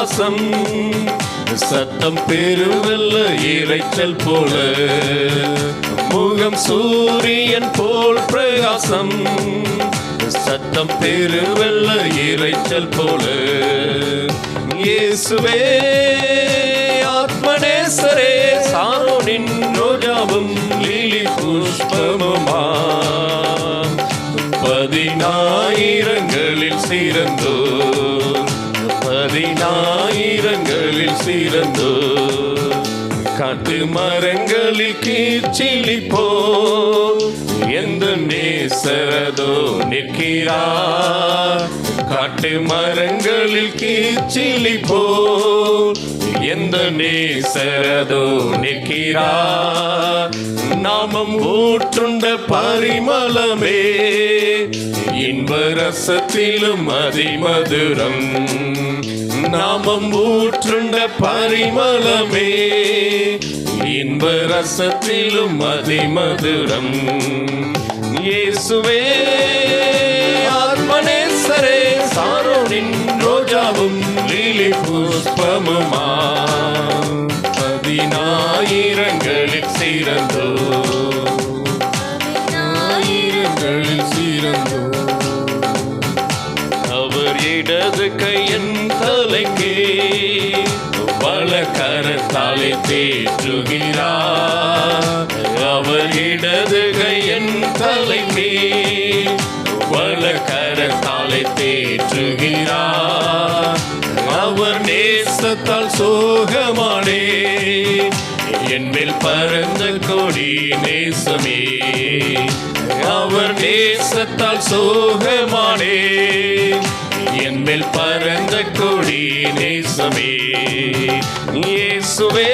பிரகாசம் சத்தம் பெருவல்ல இறைச்சல் போல. முகம் சூரியன் போல் பிரகாசம். சத்தம் பெருவெல்ல இறைச்சல் போல. இயேசுவே ஆத்மனேசரே சாரோனின் ரோஜாவும் லீலி புஷ்பமுமா. பதினாயிரங்களில் சிறந்தோர். பதினாயிரங்களில் சிறந்தோர் காட்டு மரங்களில் கீச்சிலி போ. எந்த நேசரதோ நிற்கிறார் காட்டு மரங்களில் கீச்சிலி போ. எந்த நேசரதோ நிற்கிறார் நாமம் ஊற்றுண்ட பரிமளமே. இன்ப ரசத்திலும் அதிமதுரம். நாமம் ஊற்றுண்ட பரிமளமே. இன்ப ரசத்திலும் அதிமதுரம் இயேசுவே ஆத்மனேசரே சாரோனின் ரோஜாவும் லீலி புஷ்பமுமா. பதினாயிரங்களில் சிறந்தோ. ஆயிரங்களில் சிறந்தோ. அவர் இடது கையன் கரத்தாலே தேற்றுகிறார் அவர் இடது கையன் தலைக்கே வல கரத்தாலே தேற்றுகிறார் அவர் நேசத்தால் சோகமானே. என் மேல் பரந்த கொடி நேசமே. அவர் நேசத்தால் சோகமானே. என்மேல் பறந்த கொடி நேசமே. இயேசுவே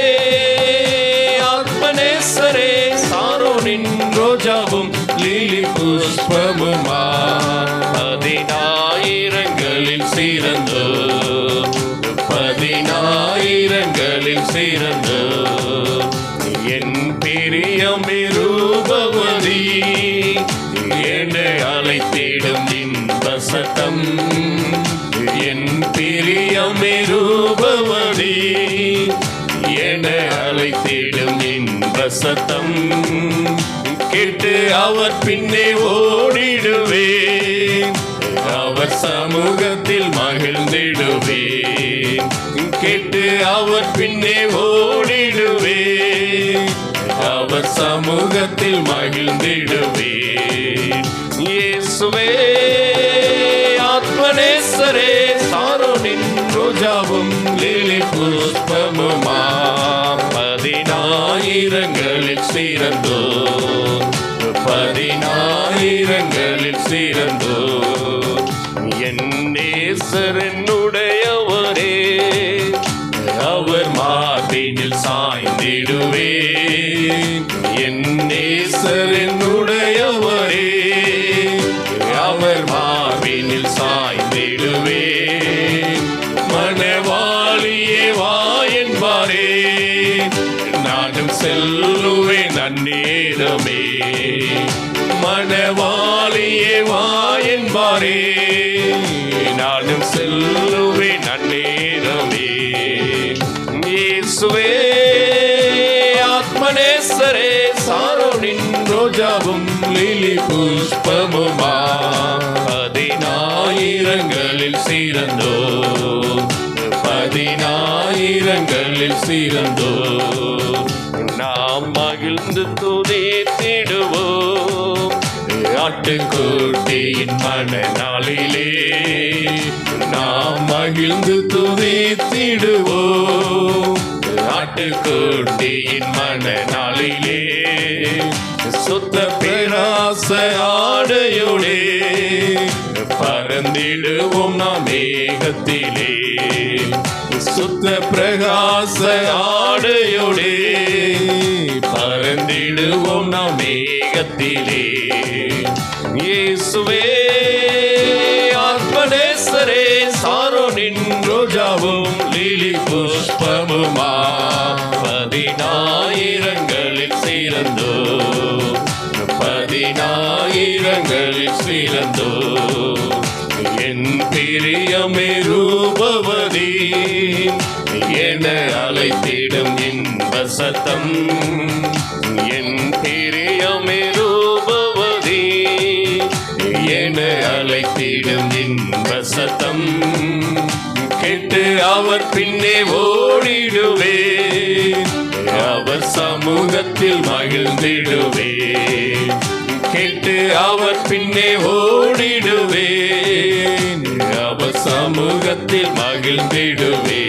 ஆத்மநேசரே சாரோனின் ரோஜாவும் லீலி புஷ்பமுமா. பதினாயிரங்களில் சிறந்தோ பதினாயிரங்களில் சிறந்தோ. என் பிரியமே சத்தம் என் பிரியமே ரூபவதி என்னை அழைத்திடும் இன்ப சத்தம் கேட்டு அவர் பின்னே ஓடிடுவே அவர் சமூகத்தில் மகிழ்ந்திடுவே கேட்டு அவர் பின்னே ஓடிடுவே அவர் சமூகத்தில் மகிழ்ந்திடுவே இயேசுவே. ஆத்மனேசரே சாரோனின் ரோஜாவும் லீலி புஷ்பமுமா பதினாயிரங்களில் சிறந்தோ. பதினாயிரங்களில் சிறந்தோ. என் நேசர் என்னுடையவரே அவர் மார்பினில் சாய்ந்திடுவேன். என் நேசர் சாய்ந்திடுவேன் மனவாளியே வா என்பாரே. நானும் செல்லுவேன் அந்நேரமே மனவாளியே வா என்பாரே. நானும் செல்லுவேன் அந்நேரமே இயேசுவே ஆத்மனேசரே சாரோனின் ரோஜாவும் லிலி புஷ்பமுமா. சிறந்தோ பதினாயிரங்களில் சிறந்தோ நாம் மகிழ்ந்து துதித்திடுவோம் ஆட்டுக்குட்டியின் மனநாளிலே நாம் மகிழ்ந்து துதித்திடுவோம் ஆட்டுக்குட்டியின் மனநாளிலே சுத்த பேராச ஆடையோடே பறந்திடுவோம் நாம் மேகத்திலே. சுத்த பிரகாச ஆடையோடே. பறந்திடுவோம் நாம் மேகத்திலே. இயேசுவே ஆயிரங்களில் சிறந்தோ. சிறந்தோ என் பிரியமே ரூபவதி என அழைத்திடும் இன்ப சத்தம் என் பிரியமே ரூபவதி என அழைத்திடும் இன்ப சத்தம் கேட்டு அவர் பின்னே ஓடிடுவே அவர் சமூகத்தில் மகிழ்ந்திடுவே கேட்டு அவர் பின்னே ஓடிடுவேன். அவர் சமூகத்தில் மகிழ்ந்திடுவே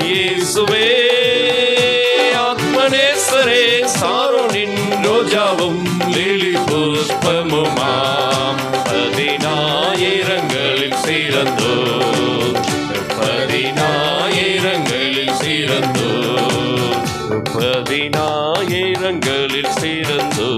இயேசுவே ஆத்மனேஸ்வரே சாரோனின் ரோஜாவும் லிலி புஷ்பமுமாம். பதினாயிரங்களில் சிறந்தோ பதினாயிரங்களில் சிறந்தோ.